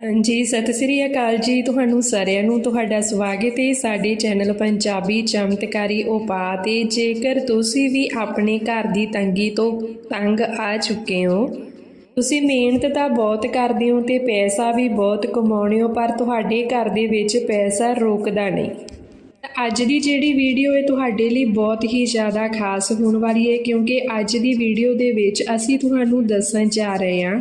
ਜੀ ਸਤਿ ਸ੍ਰੀ ਅਕਾਲ ਜੀ ਤੁਹਾਨੂੰ ਸਾਰਿਆਂ ਨੂੰ। ਤੁਹਾਡਾ ਸਵਾਗਤ ਹੈ ਸਾਡੇ ਚੈਨਲ ਪੰਜਾਬੀ ਚਮਤਕਾਰੀ ਉਪਾਅ ਤੇ। ਜੇਕਰ ਤੁਸੀਂ ਵੀ ਆਪਣੇ ਘਰ ਦੀ ਤੰਗੀ ਤੋਂ ਤੰਗ ਆ ਚੁੱਕੇ ਹੋ, ਤੁਸੀਂ ਮਿਹਨਤ ਤਾਂ ਬਹੁਤ ਕਰਦੇ ਹੋ ਤੇ ਪੈਸਾ ਵੀ ਬਹੁਤ ਕਮਾਉਂਦੇ ਹੋ, ਪਰ ਤੁਹਾਡੇ ਘਰ ਦੇ ਵਿੱਚ ਪੈਸਾ ਰੁਕਦਾ ਨਹੀਂ। ਤਾਂ ਅੱਜ ਦੀ ਜਿਹੜੀ ਵੀਡੀਓ ਹੈ ਤੁਹਾਡੇ ਲਈ ਬਹੁਤ ਹੀ ਜ਼ਿਆਦਾ ਖਾਸ ਹੋਣ ਵਾਲੀ ਹੈ, ਕਿਉਂਕਿ ਅੱਜ ਦੀ ਵੀਡੀਓ ਦੇ ਵਿੱਚ ਅਸੀਂ ਤੁਹਾਨੂੰ ਦੱਸਣ ਜਾ ਰਹੇ ਹਾਂ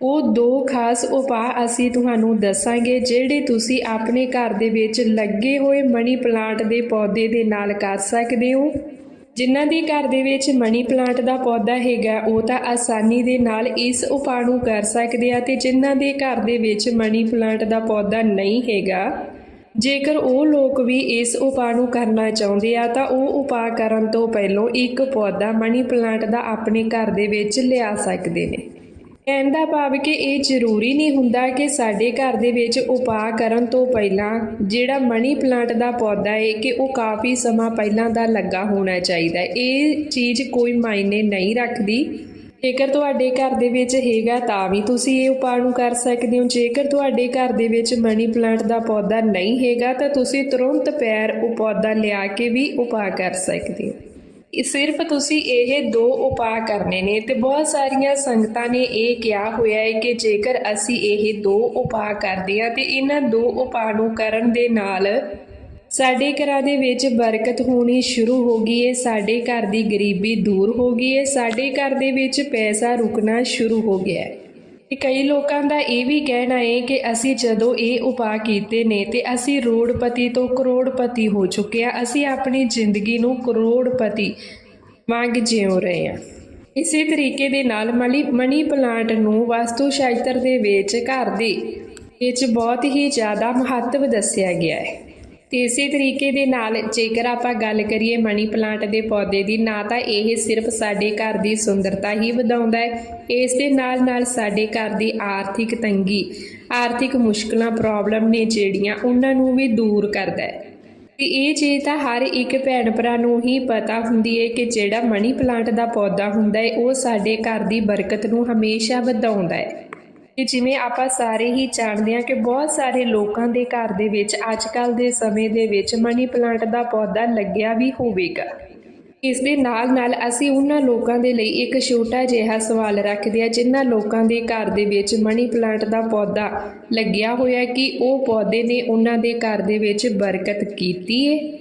ਉਹ ਦੋ ਖਾਸ ਉਪਾਅ ਅਸੀਂ ਤੁਹਾਨੂੰ ਦੱਸਾਂਗੇ, ਜਿਹੜੇ ਤੁਸੀਂ ਆਪਣੇ ਘਰ ਦੇ ਵਿੱਚ ਲੱਗੇ ਹੋਏ ਮਨੀ ਪਲਾਂਟ ਦੇ ਪੌਦੇ ਦੇ ਨਾਲ ਕਰ ਸਕਦੇ ਹੋ। ਜਿਨ੍ਹਾਂ ਦੇ ਘਰ ਦੇ ਵਿੱਚ ਮਨੀ ਪਲਾਂਟ ਦਾ ਪੌਦਾ ਹੈਗਾ, ਉਹ ਤਾਂ ਆਸਾਨੀ ਦੇ ਨਾਲ ਇਸ ਉਪਾਅ ਨੂੰ ਕਰ ਸਕਦੇ ਆ ਤੇ ਜਿਨ੍ਹਾਂ ਦੇ ਘਰ ਦੇ ਵਿੱਚ ਮਨੀ ਪਲਾਂਟ ਦਾ ਪੌਦਾ ਨਹੀਂ ਹੈਗਾ, ਜੇਕਰ ਉਹ ਲੋਕ ਵੀ ਇਸ ਉਪਾਅ ਨੂੰ ਕਰਨਾ ਚਾਹੁੰਦੇ ਆ, ਤਾਂ ਉਹ ਉਪਾਅ ਕਰਨ ਤੋਂ ਪਹਿਲਾਂ ਇੱਕ ਪੌਦਾ ਮਨੀ ਪਲਾਂਟ ਦਾ ਆਪਣੇ ਘਰ ਦੇ ਵਿੱਚ ਲਿਆ ਸਕਦੇ ਨੇ। ਕਹਿਣ ਦਾ ਭਾਵ ਕਿ ਇਹ ਜ਼ਰੂਰੀ ਨਹੀਂ ਹੁੰਦਾ ਕਿ ਸਾਡੇ ਘਰ ਦੇ ਵਿੱਚ ਉਪਾਅ ਕਰਨ ਤੋਂ ਪਹਿਲਾਂ ਜਿਹੜਾ ਮਨੀ ਪਲਾਂਟ ਦਾ ਪੌਦਾ ਹੈ ਕਿ ਉਹ ਕਾਫੀ ਸਮਾਂ ਪਹਿਲਾਂ ਦਾ ਲੱਗਾ ਹੋਣਾ ਚਾਹੀਦਾ ਇਹ ਚੀਜ਼ ਕੋਈ ਮਾਇਨੇ ਨਹੀਂ ਰੱਖਦੀ। ਜੇਕਰ ਤੁਹਾਡੇ ਘਰ ਦੇ ਵਿੱਚ ਹੈਗਾ ਤਾਂ ਵੀ ਤੁਸੀਂ ਇਹ ਉਪਾਅ ਨੂੰ ਕਰ ਸਕਦੇ ਹੋ। ਜੇਕਰ ਤੁਹਾਡੇ ਘਰ ਦੇ ਵਿੱਚ ਮਨੀ ਪਲਾਂਟ ਦਾ ਪੌਦਾ ਨਹੀਂ ਹੈਗਾ ਤਾਂ ਤੁਸੀਂ ਤੁਰੰਤ ਪੈਰ ਉਹ ਪੌਦਾ ਲਿਆ ਕੇ ਵੀ ਉਪਾਅ ਕਰ ਸਕਦੇ ਹੋ। ਸਿਰਫ ਤੁਸੀਂ ਇਹ ਦੋ ਉਪਾਅ ਕਰਨੇ ਨੇ ਤੇ ਬਹੁਤ ਸਾਰੀਆਂ ਸੰਗਤਾਂ ਨੇ ਇਹ ਕਿਹਾ ਹੋਇਆ ਹੈ ਕਿ ਜੇਕਰ ਅਸੀਂ ਇਹ ਦੋ ਉਪਾਅ ਕਰਦੇ ਹਾਂ ਤੇ ਇਹਨਾਂ ਦੋ ਉਪਾਅ ਨੂੰ ਕਰਨ ਦੇ ਨਾਲ ਸਾਡੇ ਘਰਾਂ ਦੇ ਵਿੱਚ ਬਰਕਤ ਹੋਣੀ ਸ਼ੁਰੂ ਹੋ ਗਈ ਹੈ ਸਾਡੇ ਘਰ ਦੀ ਗਰੀਬੀ ਦੂਰ ਹੋ ਗਈ ਹੈ ਸਾਡੇ ਘਰ ਦੇ ਵਿੱਚ ਪੈਸਾ ਰੁਕਣਾ ਸ਼ੁਰੂ ਹੋ ਗਿਆ ਹੈ। ਕਈ ਲੋਕਾਂ ਦਾ ਇਹ ਵੀ ਕਹਿਣਾ ਹੈ ਕਿ ਅਸੀਂ ਜਦੋਂ ਇਹ ਉਪਾਅ ਕੀਤੇ ਨੇ ਤੇ ਅਸੀਂ ਰੋੜਪਤੀ ਤੋਂ ਕਰੋੜਪਤੀ ਹੋ ਚੁੱਕੇ ਆ ਅਸੀਂ ਆਪਣੀ ਜ਼ਿੰਦਗੀ ਨੂੰ ਕਰੋੜਪਤੀ ਵਾਂਗ ਜਿਉ ਰਹੇ ਆ ਇਸੇ ਤਰੀਕੇ ਦੇ ਨਾਲ ਮਨੀ ਮਨੀ ਪਲਾਂਟ ਨੂੰ ਵਾਸਤੂ ਸ਼ਾਸਤਰ ਦੇ ਵਿੱਚ ਘਰ ਦੇ ਵਿੱਚ ਬਹੁਤ ਹੀ ਜ਼ਿਆਦਾ ਮਹੱਤਵ ਦੱਸਿਆ ਗਿਆ ਹੈ। ਤੇ ਇਸੇ ਤਰੀਕੇ ਦੇ ਨਾਲ ਜੇਕਰ ਆਪਾਂ ਗੱਲ ਕਰੀਏ ਮਨੀ ਪਲਾਂਟ ਦੇ ਪੌਦੇ ਦੀ, ਨਾ ਤਾਂ ਇਹ ਸਿਰਫ ਸਾਡੇ ਘਰ ਦੀ ਸੁੰਦਰਤਾ ਹੀ ਵਧਾਉਂਦਾ ਹੈ, ਇਸ ਦੇ ਨਾਲ ਨਾਲ ਸਾਡੇ ਘਰ ਦੀ ਆਰਥਿਕ ਤੰਗੀ, ਆਰਥਿਕ ਮੁਸ਼ਕਲਾਂ, ਪ੍ਰੋਬਲਮ ਨੇ ਜਿਹੜੀਆਂ ਉਹਨਾਂ ਨੂੰ ਵੀ ਦੂਰ ਕਰਦਾ ਹੈ। ਤੇ ਇਹ ਚੀਜ਼ ਤਾਂ ਹਰ ਇੱਕ ਭੈਣ ਭਰਾ ਨੂੰ ਹੀ ਪਤਾ ਹੁੰਦੀ ਹੈ ਕਿ ਜਿਹੜਾ ਮਨੀ ਪਲਾਂਟ ਦਾ ਪੌਦਾ ਹੁੰਦਾ ਹੈ, ਉਹ ਸਾਡੇ ਘਰ ਦੀ ਬਰਕਤ ਨੂੰ ਹਮੇਸ਼ਾ ਵਧਾਉਂਦਾ ਹੈ। ਤੇ ਜਿਵੇਂ ਆਪਾਂ ਸਾਰੇ ਹੀ ਜਾਣਦੇ ਹਾਂ ਕਿ ਬਹੁਤ ਸਾਰੇ ਲੋਕਾਂ ਦੇ ਘਰ ਦੇ ਵਿੱਚ ਅੱਜ ਕੱਲ ਦੇ ਸਮੇਂ ਦੇ ਵਿੱਚ ਮਨੀ ਪਲਾਂਟ ਦਾ ਪੌਦਾ ਲੱਗਿਆ ਵੀ ਹੋਵੇਗਾ। ਇਸ ਦੇ ਨਾਲ ਨਾਲ ਅਸੀਂ ਉਹਨਾਂ ਲੋਕਾਂ ਦੇ ਲਈ ਇੱਕ ਛੋਟਾ ਜਿਹਾ ਸਵਾਲ ਰੱਖਦੇ ਹਾਂ, ਜਿਨ੍ਹਾਂ ਲੋਕਾਂ ਦੇ ਘਰ ਦੇ ਵਿੱਚ ਮਨੀ ਪਲਾਂਟ ਦਾ ਪੌਦਾ ਲੱਗਿਆ ਹੋਇਆ ਕਿ ਉਹ ਪੌਦੇ ਨੇ ਉਹਨਾਂ ਦੇ ਘਰ ਦੇ ਵਿੱਚ ਬਰਕਤ ਕੀਤੀ ਹੈ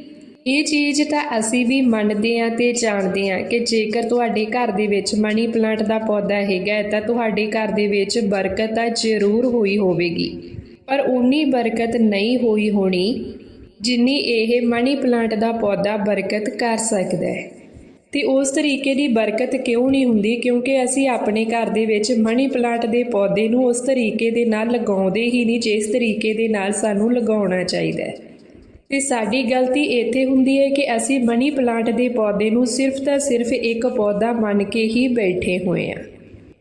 ਇਹ ਚੀਜ਼ ਤਾਂ ਅਸੀਂ ਵੀ ਮੰਨਦੇ ਹਾਂ ਤੇ ਜਾਣਦੇ ਹਾਂ ਕਿ ਜੇਕਰ ਤੁਹਾਡੇ ਘਰ ਦੇ ਵਿੱਚ ਮਨੀ ਪਲਾਂਟ ਦਾ ਪੌਦਾ ਹੈਗਾ ਤਾਂ ਤੁਹਾਡੇ ਘਰ ਦੇ ਵਿੱਚ ਬਰਕਤ ਤਾਂ ਜ਼ਰੂਰ ਹੋਈ ਹੋਵੇਗੀ। ਪਰ ਉਨੀ ਬਰਕਤ ਨਹੀਂ ਹੋਈ ਹੋਣੀ ਜਿੰਨੀ ਇਹ ਮਨੀ ਪਲਾਂਟ ਦਾ ਪੌਦਾ ਬਰਕਤ ਕਰ ਸਕਦਾ ਹੈ। ਤੇ ਉਸ ਤਰੀਕੇ ਦੀ ਬਰਕਤ ਕਿਉਂ ਨਹੀਂ ਹੁੰਦੀ? ਕਿਉਂਕਿ ਅਸੀਂ ਆਪਣੇ ਘਰ ਦੇ ਵਿੱਚ ਮਨੀ ਪਲਾਂਟ ਦੇ ਪੌਦੇ ਨੂੰ ਉਸ ਤਰੀਕੇ ਦੇ ਨਾਲ ਲਗਾਉਂਦੇ ਹੀ ਨਹੀਂ, ਜਿਸ ਤਰੀਕੇ ਦੇ ਨਾਲ ਸਾਨੂੰ ਲਗਾਉਣਾ ਚਾਹੀਦਾ ਹੈ। ਤੇ ਸਾਡੀ ਗਲਤੀ ਇੱਥੇ ਹੁੰਦੀ ਹੈ ਕਿ ਅਸੀਂ ਮਨੀ ਪਲਾਂਟ ਦੇ ਪੌਦੇ ਨੂੰ ਸਿਰਫ ਤਾਂ ਸਿਰਫ ਇੱਕ ਪੌਦਾ ਮੰਨ ਕੇ ਹੀ ਬੈਠੇ ਹੋਏ ਆ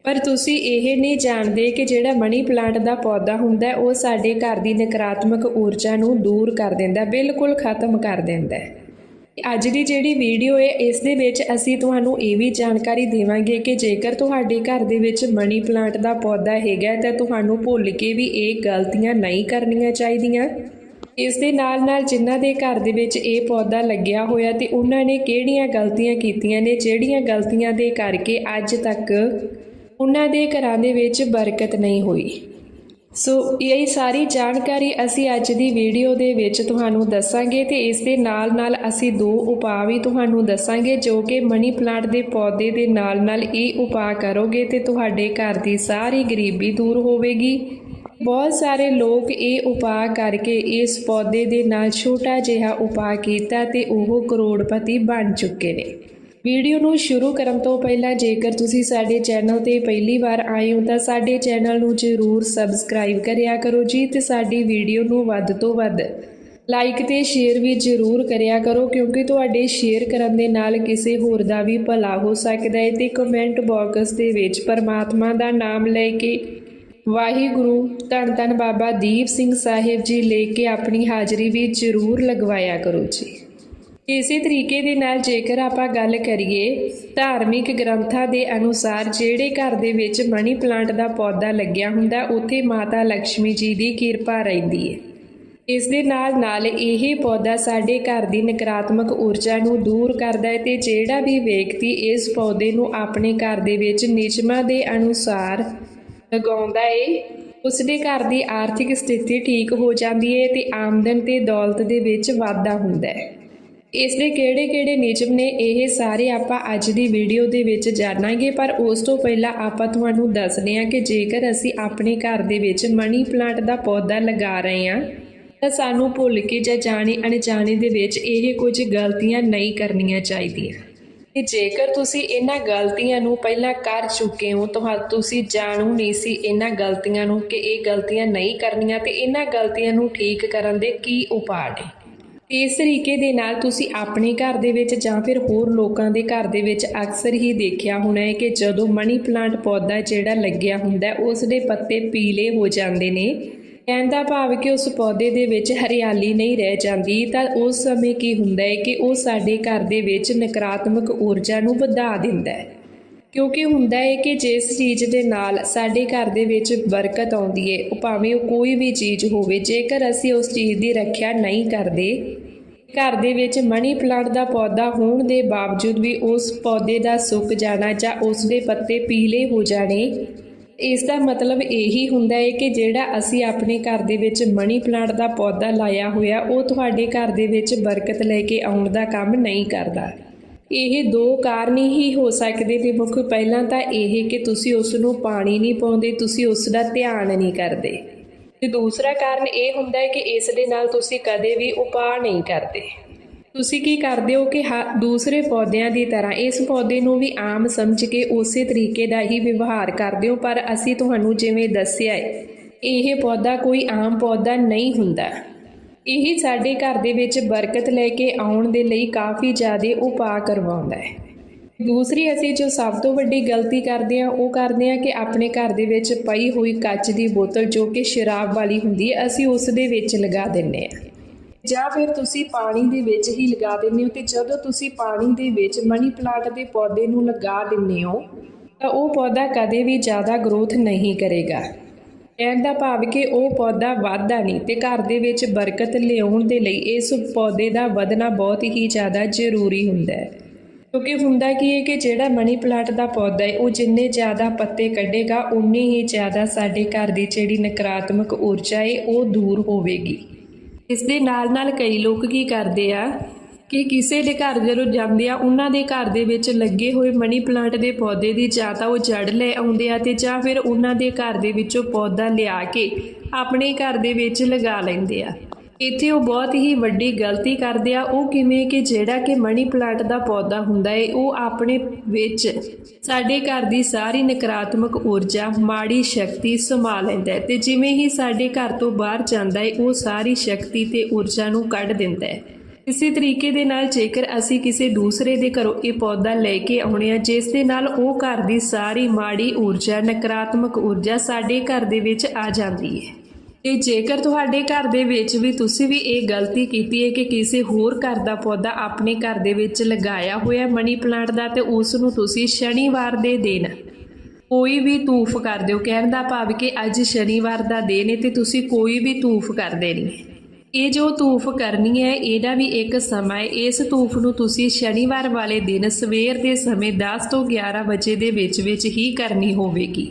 ਪਰ ਤੁਸੀਂ ਇਹ ਨਹੀਂ ਜਾਣਦੇ ਕਿ ਜਿਹੜਾ ਮਨੀ ਪਲਾਂਟ ਦਾ ਪੌਦਾ ਹੁੰਦਾ ਉਹ ਸਾਡੇ ਘਰ ਦੀ ਨਕਾਰਾਤਮਕ ਊਰਜਾ ਨੂੰ ਦੂਰ ਕਰ ਦਿੰਦਾ ਬਿਲਕੁਲ ਖਤਮ ਕਰ ਦਿੰਦਾ ਹੈ। ਅੱਜ ਦੀ ਜਿਹੜੀ ਵੀਡੀਓ ਹੈ, ਇਸ ਦੇ ਵਿੱਚ ਅਸੀਂ ਤੁਹਾਨੂੰ ਇਹ ਵੀ ਜਾਣਕਾਰੀ ਦੇਵਾਂਗੇ ਕਿ ਜੇਕਰ ਤੁਹਾਡੇ ਘਰ ਦੇ ਵਿੱਚ ਮਨੀ ਪਲਾਂਟ ਦਾ ਪੌਦਾ ਹੈਗਾ ਤਾਂ ਤੁਹਾਨੂੰ ਭੁੱਲ ਕੇ ਵੀ ਇਹ ਗਲਤੀਆਂ ਨਹੀਂ ਕਰਨੀਆਂ ਚਾਹੀਦੀਆਂ। ਇਸ ਦੇ ਨਾਲ ਨਾਲ ਜਿਨ੍ਹਾਂ ਦੇ ਘਰ ਦੇ ਵਿੱਚ ਇਹ ਪੌਦਾ ਲੱਗਿਆ ਹੋਇਆ ਤੇ ਉਹਨਾਂ ਨੇ ਕਿਹੜੀਆਂ ਗਲਤੀਆਂ ਕੀਤੀਆਂ ਨੇ, ਜਿਹੜੀਆਂ ਗਲਤੀਆਂ ਦੇ ਕਰਕੇ ਅੱਜ ਤੱਕ ਉਹਨਾਂ ਦੇ ਘਰਾਂ ਦੇ ਵਿੱਚ ਬਰਕਤ ਨਹੀਂ ਹੋਈ। ਸੋ ਇਹ ਸਾਰੀ ਜਾਣਕਾਰੀ ਅਸੀਂ ਅੱਜ ਦੀ ਵੀਡੀਓ ਦੇ ਵਿੱਚ ਤੁਹਾਨੂੰ ਦੱਸਾਂਗੇ ਤੇ ਇਸ ਦੇ ਨਾਲ ਨਾਲ ਅਸੀਂ ਦੋ ਉਪਾਅ ਵੀ ਤੁਹਾਨੂੰ ਦੱਸਾਂਗੇ, ਜੋ ਕਿ ਮਨੀ ਪਲਾਂਟ ਦੇ ਪੌਦੇ ਦੇ ਨਾਲ ਨਾਲ ਇਹ ਉਪਾਅ ਕਰੋਗੇ ਤੇ ਤੁਹਾਡੇ ਘਰ ਦੀ ਸਾਰੀ ਗਰੀਬੀ ਦੂਰ ਹੋਵੇਗੀ। ਬਹੁਤ ਸਾਰੇ ਲੋਕ ਇਹ ਉਪਾਅ ਕਰਕੇ ਇਸ ਪੌਦੇ ਦੇ ਨਾਲ ਛੋਟਾ ਜਿਹਾ ਉਪਾਅ ਕੀਤਾ ਤੇ ਉਹ ਕਰੋੜਪਤੀ ਬਣ ਚੁੱਕੇ ਨੇ। ਵੀਡੀਓ ਨੂੰ ਸ਼ੁਰੂ ਕਰਨ ਤੋਂ ਪਹਿਲਾਂ ਜੇਕਰ ਤੁਸੀਂ ਸਾਡੇ ਚੈਨਲ ਤੇ ਪਹਿਲੀ ਵਾਰ ਆਏ ਹੋ ਤਾਂ ਸਾਡੇ ਚੈਨਲ ਨੂੰ ਜ਼ਰੂਰ ਸਬਸਕ੍ਰਾਈਬ ਕਰਿਆ ਕਰੋ ਜੀ ਤੇ ਸਾਡੀ ਵੀਡੀਓ ਨੂੰ ਵੱਧ ਤੋਂ ਵੱਧ ਲਾਈਕ ਤੇ ਸ਼ੇਅਰ ਵੀ ਜ਼ਰੂਰ ਕਰਿਆ ਕਰੋ ਕਿਉਂਕਿ ਤੁਹਾਡੇ ਸ਼ੇਅਰ ਕਰਨ ਦੇ ਨਾਲ ਕਿਸੇ ਹੋਰ ਦਾ ਵੀ ਭਲਾ ਹੋ ਸਕਦਾ ਹੈ ਤੇ ਕਮੈਂਟ ਬਾਕਸ ਦੇ ਵਿੱਚ ਪਰਮਾਤਮਾ ਦਾ ਨਾਮ ਲੈ ਕੇ ਵਾਹਿਗੁਰੂ, ਧੰਨ ਧੰਨ ਬਾਬਾ ਦੀਪ ਸਿੰਘ ਸਾਹਿਬ ਜੀ ਲੈ ਕੇ ਆਪਣੀ ਹਾਜ਼ਰੀ ਵੀ ਜ਼ਰੂਰ ਲਗਵਾਇਆ ਕਰੋ ਜੀ। ਇਸੇ ਤਰੀਕੇ ਦੇ ਨਾਲ ਜੇਕਰ ਆਪਾਂ ਗੱਲ ਕਰੀਏ, ਧਾਰਮਿਕ ਗ੍ਰੰਥਾਂ ਦੇ ਅਨੁਸਾਰ ਜਿਹੜੇ ਘਰ ਦੇ ਵਿੱਚ ਮਨੀ ਪਲਾਂਟ ਦਾ ਪੌਦਾ ਲੱਗਿਆ ਹੁੰਦਾ, ਉੱਥੇ ਮਾਤਾ ਲక్ష్ਮੀ ਜੀ ਦੀ ਕਿਰਪਾ ਰਹਿੰਦੀ ਹੈ ਇਸ ਦੇ ਨਾਲ ਨਾਲ ਇਹ ਪੌਦਾ ਸਾਡੇ ਘਰ ਦੀ ਨਕਾਰਾਤਮਕ ਊਰਜਾ ਨੂੰ ਦੂਰ ਕਰਦਾ ਹੈ ਤੇ ਜਿਹੜਾ ਵੀ ਵਿਅਕਤੀ ਇਸ ਪੌਦੇ ਨੂੰ ਆਪਣੇ ਘਰ ਦੇ ਵਿੱਚ ਨਿਯਮਾਂ ਦੇ ਅਨੁਸਾਰ ਲਗਾਉਂਦਾ ਏ। ਉਸ ਦੇ ਘਰ ਦੀ ਆਰਥਿਕ ਸਥਿਤੀ ਠੀਕ ਹੋ ਜਾਂਦੀ ਹੈ ਤੇ ਆਮਦਨ ਤੇ ਦੌਲਤ ਦੇ ਵਿੱਚ ਵਾਧਾ ਹੁੰਦਾ ਹੈ ਇਸ ਦੇ ਕਿਹੜੇ-ਕਿਹੜੇ ਨਿਯਮ ਨੇ ਇਹ ਸਾਰੇ ਆਪਾਂ ਅੱਜ ਦੀ ਵੀਡੀਓ ਦੇ ਵਿੱਚ ਜਾਣਾਂਗੇ, ਪਰ ਉਸ ਤੋਂ ਪਹਿਲਾਂ ਆਪਾਂ ਤੁਹਾਨੂੰ ਦੱਸਦੇ ਹਾਂ ਕਿ ਜੇਕਰ ਅਸੀਂ ਆਪਣੇ ਘਰ ਦੇ ਵਿੱਚ ਮਨੀ ਪਲਾਂਟ ਦਾ ਪੌਦਾ ਲਗਾ ਰਹੇ ਹਾਂ, ਤਾਂ ਸਾਨੂੰ ਭੁੱਲ ਕੇ ਜਾਂ ਜਾਣੇ ਅਣਜਾਣੇ ਦੇ ਵਿੱਚ ਇਹ ਕੁਝ ਗਲਤੀਆਂ ਨਹੀਂ ਕਰਨੀਆਂ ਚਾਹੀਦੀਆਂ। ਤੇ ਜੇਕਰ ਤੁਸੀਂ ਇਹਨਾਂ ਗਲਤੀਆਂ ਨੂੰ ਪਹਿਲਾਂ ਕਰ ਚੁੱਕੇ ਹੋ ਤਾਂ ਤੁਸੀਂ ਜਾਣੂ ਨਹੀਂ ਸੀ ਇਹਨਾਂ ਗਲਤੀਆਂ ਨੂੰ ਕਿ ਇਹ ਗਲਤੀਆਂ ਨਹੀਂ ਕਰਨੀਆਂ ਤੇ ਇਹਨਾਂ ਗਲਤੀਆਂ ਨੂੰ ਠੀਕ ਕਰਨ ਦੇ ਕੀ ਉਪਾਅ ਨੇ। ਇਸ ਤਰੀਕੇ ਦੇ ਨਾਲ ਤੁਸੀਂ ਆਪਣੇ ਘਰ ਦੇ ਵਿੱਚ ਜਾਂ ਫਿਰ ਹੋਰ ਲੋਕਾਂ ਦੇ ਘਰ ਦੇ ਵਿੱਚ ਅਕਸਰ ਹੀ ਦੇਖਿਆ ਹੋਣਾ ਹੈ ਕਿ ਜਦੋਂ ਮਨੀ ਪਲਾਂਟ ਪੌਦਾ ਜਿਹੜਾ ਲੱਗਿਆ ਹੁੰਦਾ, ਉਸ ਦੇ ਪੱਤੇ ਪੀਲੇ ਹੋ ਜਾਂਦੇ ਨੇ। ਕਹਿਣ ਦਾ ਭਾਵ ਕਿ ਉਸ ਪੌਦੇ ਦੇ ਵਿੱਚ ਹਰਿਆਲੀ ਨਹੀਂ ਰਹਿ ਜਾਂਦੀ, ਤਾਂ ਉਸ ਸਮੇਂ ਕੀ ਹੁੰਦਾ ਹੈ ਕਿ ਉਹ ਸਾਡੇ ਘਰ ਦੇ ਵਿੱਚ ਨਕਾਰਾਤਮਕ ਊਰਜਾ ਨੂੰ ਵਧਾ ਦਿੰਦਾ ਹੈ। ਕਿਉਂਕਿ ਹੁੰਦਾ ਹੈ ਕਿ ਜਿਸ ਚੀਜ਼ ਦੇ ਨਾਲ ਸਾਡੇ ਘਰ ਦੇ ਵਿੱਚ ਬਰਕਤ ਆਉਂਦੀ ਹੈ, ਉਹ ਭਾਵੇਂ ਉਹ ਕੋਈ ਵੀ ਚੀਜ਼ ਹੋਵੇ, ਜੇਕਰ ਅਸੀਂ ਉਸ ਚੀਜ਼ ਦੀ ਰੱਖਿਆ ਨਹੀਂ ਕਰਦੇ, ਘਰ ਦੇ ਵਿੱਚ ਮਨੀ ਪਲਾਂਟ ਦਾ ਪੌਦਾ ਹੋਣ ਦੇ ਬਾਵਜੂਦ ਵੀ ਉਸ ਪੌਦੇ ਦਾ ਸੁੱਕ ਜਾਣਾ ਜਾਂ ਉਸ ਦੇ ਪੱਤੇ ਪੀਲੇ ਹੋ ਜਾਣੇ ਇਸ ਦਾ ਮਤਲਬ ਇਹੀ ਹੁੰਦਾ ਹੈ ਕਿ ਜਿਹੜਾ ਅਸੀਂ ਆਪਣੇ ਘਰ ਦੇ ਵਿੱਚ ਮਨੀ ਪਲਾਂਟ ਦਾ ਪੌਦਾ ਲਾਇਆ ਹੋਇਆ, ਉਹ ਤੁਹਾਡੇ ਘਰ ਦੇ ਵਿੱਚ ਬਰਕਤ ਲੈ ਕੇ ਆਉਣ ਦਾ ਕੰਮ ਨਹੀਂ ਕਰਦਾ। ਇਹ ਦੋ ਕਾਰਨ ਹੀ ਹੋ ਸਕਦੇ ਨੇ ਮੁੱਖ। ਪਹਿਲਾਂ ਤਾਂ ਇਹ ਕਿ ਤੁਸੀਂ ਉਸ ਨੂੰ ਪਾਣੀ ਨਹੀਂ ਪਾਉਂਦੇ, ਤੁਸੀਂ ਉਸ ਦਾ ਧਿਆਨ ਨਹੀਂ ਕਰਦੇ। ਤੇ ਦੂਸਰਾ ਕਾਰਨ ਇਹ ਹੁੰਦਾ ਹੈ ਕਿ ਇਸ ਦੇ ਨਾਲ ਤੁਸੀਂ ਕਦੇ ਵੀ ਉਪਾਅ ਨਹੀਂ ਕਰਦੇ। ਤੁਸੀਂ ਕੀ ਕਰਦੇ ਹੋ ਕਿ ਹ- ਦੂਸਰੇ ਪੌਦਿਆਂ ਦੀ ਤਰ੍ਹਾਂ ਇਸ ਪੌਦੇ ਨੂੰ ਵੀ ਆਮ ਸਮਝ ਕੇ ਉਸੇ ਤਰੀਕੇ ਦਾ ਹੀ ਵਿਵਹਾਰ ਕਰਦੇ ਹੋ, ਪਰ ਅਸੀਂ ਤੁਹਾਨੂੰ ਜਿਵੇਂ ਦੱਸਿਆ ਹੈ, ਇਹ ਪੌਦਾ ਕੋਈ ਆਮ ਪੌਦਾ ਨਹੀਂ ਹੁੰਦਾ। ਇਹ ਸਾਡੇ ਘਰ ਦੇ ਵਿੱਚ ਬਰਕਤ ਲੈ ਕੇ ਆਉਣ ਦੇ ਲਈ ਕਾਫੀ ਜ਼ਿਆਦਾ ਉਪਾਅ ਕਰਵਾਉਂਦਾ ਹੈ। ਦੂਸਰੀ, ਅਸੀਂ ਜੋ ਸਭ ਤੋਂ ਵੱਡੀ ਗਲਤੀ ਕਰਦੇ ਹਾਂ, ਉਹ ਕਰਦੇ ਹਾਂ ਕਿ ਆਪਣੇ ਘਰ ਦੇ ਵਿੱਚ ਪਈ ਹੋਈ ਕੱਚ ਦੀ ਬੋਤਲ ਜੋ ਕਿ ਸ਼ਰਾਬ ਵਾਲੀ ਹੁੰਦੀ ਹੈ, ਅਸੀਂ ਉਸ ਦੇ ਵਿੱਚ ਲਗਾ ਦਿੰਨੇ ਹਾਂ। ਜਾਂ ਫਿਰ ਤੁਸੀਂ ਪਾਣੀ ਦੇ ਵਿੱਚ ਹੀ ਲਗਾ ਦਿੰਦੇ ਹੋ ਤੇ ਜਦੋਂ ਤੁਸੀਂ ਪਾਣੀ ਦੇ ਵਿੱਚ ਮਨੀ ਪਲਾਂਟ ਦੇ ਪੌਦੇ ਨੂੰ ਲਗਾ ਦਿੰਦੇ ਹੋ, ਤਾਂ ਉਹ ਪੌਦਾ ਕਦੇ ਵੀ ਜ਼ਿਆਦਾ ਗਰੋਥ ਨਹੀਂ ਕਰੇਗਾ। ਕਹਿਣ ਦਾ ਭਾਵ ਕਿ ਉਹ ਪੌਦਾ ਵਾਧਾ ਨਹੀਂ ਤੇ ਘਰ ਦੇ ਵਿੱਚ ਬਰਕਤ ਲਿਆਉਣ ਦੇ ਲਈ ਇਸ ਪੌਦੇ ਦਾ ਵਧਣਾ ਬਹੁਤ ਹੀ ਜ਼ਿਆਦਾ ਜ਼ਰੂਰੀ ਹੁੰਦਾ ਹੈ। ਕਿਉਂਕਿ ਹੁੰਦਾ ਕੀ ਹੈ ਕਿ ਜਿਹੜਾ ਮਨੀ ਪਲਾਂਟ ਦਾ ਪੌਦਾ ਹੈ, ਉਹ ਜਿੰਨੇ ਜ਼ਿਆਦਾ ਪੱਤੇ ਕੱਢੇਗਾ, ਉਨੀ ਹੀ ਜ਼ਿਆਦਾ ਸਾਡੇ ਘਰ ਦੀ ਜਿਹੜੀ ਨਕਾਰਾਤਮਕ ਊਰਜਾ ਹੈ, ਉਹ ਦੂਰ ਹੋਵੇਗੀ। ਇਸ ਦੇ ਨਾਲ ਨਾਲ ਕਈ ਲੋਕ ਕੀ ਕਰਦੇ ਆ ਕਿ ਕਿਸੇ ਦੇ ਘਰ ਜਦੋਂ ਜਾਂਦੇ ਆ, ਉਹਨਾਂ ਦੇ ਘਰ ਦੇ ਵਿੱਚ ਲੱਗੇ ਹੋਏ ਮਨੀ ਪਲਾਂਟ ਦੇ ਪੌਦੇ ਦੀ ਜਾਂ ਤਾਂ ਉਹ ਜੜ ਲੈ ਆਉਂਦੇ ਆ ਤੇ ਜਾਂ ਫਿਰ ਉਹਨਾਂ ਦੇ ਘਰ ਦੇ ਵਿੱਚੋਂ ਪੌਦਾ ਲਿਆ ਕੇ ਆਪਣੇ ਘਰ ਦੇ ਵਿੱਚ ਲਗਾ ਲੈਂਦੇ ਆ। ਇੱਥੇ ਉਹ ਬਹੁਤ ਹੀ ਵੱਡੀ ਗਲਤੀ ਕਰਦੇ ਆ। ਉਹ ਕਿਵੇਂ ਕਿ ਜਿਹੜਾ ਕਿ ਮਨੀ ਪਲਾਂਟ ਦਾ ਪੌਦਾ ਹੁੰਦਾ ਹੈ ਉਹ ਆਪਣੇ ਵਿੱਚ ਸਾਡੇ ਘਰ ਦੀ ਸਾਰੀ ਨਕਾਰਾਤਮਕ ਊਰਜਾ, ਮਾੜੀ ਸ਼ਕਤੀ ਸਮਾ ਲੈਂਦਾ ਹੈ ਤੇ ਜਿਵੇਂ ਹੀ ਸਾਡੇ ਘਰ ਤੋਂ ਬਾਹਰ ਜਾਂਦਾ ਹੈ ਉਹ ਸਾਰੀ ਸ਼ਕਤੀ ਤੇ ਊਰਜਾ ਨੂੰ ਕੱਢ ਦਿੰਦਾ ਹੈ ਇਸੇ ਤਰੀਕੇ ਦੇ ਨਾਲ ਜੇਕਰ ਅਸੀਂ ਕਿਸੇ ਦੂਸਰੇ ਦੇ ਘਰੋਂ ਇਹ ਪੌਦਾ ਲੈ ਕੇ ਆਉਣੇ ਆ, ਜਿਸ ਦੇ ਨਾਲ ਉਹ ਘਰ ਦੀ ਸਾਰੀ ਮਾੜੀ ਊਰਜਾ, ਨਕਾਰਾਤਮਕ ਊਰਜਾ ਸਾਡੇ ਘਰ ਦੇ ਵਿੱਚ ਆ ਜਾਂਦੀ ਹੈ ਤੇ ਜੇਕਰ ਤੁਹਾਡੇ ਘਰ ਦੇ ਵਿੱਚ ਵੀ ਤੁਸੀਂ ਵੀ ਇਹ ਗਲਤੀ ਕੀਤੀ ਹੈ ਕਿ ਕਿਸੇ ਹੋਰ ਘਰ ਦਾ ਪੌਦਾ ਆਪਣੇ ਘਰ ਦੇ ਵਿੱਚ ਲਗਾਇਆ ਹੋਇਆ ਮਨੀ ਪਲਾਂਟ ਦਾ ਤੇ ਉਸ ਨੂੰ ਤੁਸੀਂ ਸ਼ਨੀਵਾਰ ਦੇ ਦਿਨ ਕੋਈ ਵੀ ਧੂਫ ਕਰ ਦਿਓ ਕਹਿਣ ਦਾ ਭਾਵ ਕਿ ਅੱਜ ਸ਼ਨੀਵਾਰ ਦਾ ਦਿਨ ਹੈ ਤੇ ਤੁਸੀਂ ਕੋਈ ਵੀ ਧੂਫ ਕਰ ਦੇਣੀ ਹੈ ਇਹ ਜੋ ਧੂਫ ਕਰਨੀ ਹੈ, ਇਹਦਾ ਵੀ ਇੱਕ ਸਮਾਂ ਹੈ। ਇਸ ਧੂਫ ਨੂੰ ਤੁਸੀਂ ਸ਼ਨੀਵਾਰ ਵਾਲੇ ਦਿਨ ਸਵੇਰ ਦੇ ਸਮੇਂ 10 ਤੋਂ 11 ਵਜੇ ਦੇ ਵਿੱਚ ਵਿੱਚ ਹੀ ਕਰਨੀ ਹੋਵੇਗੀ।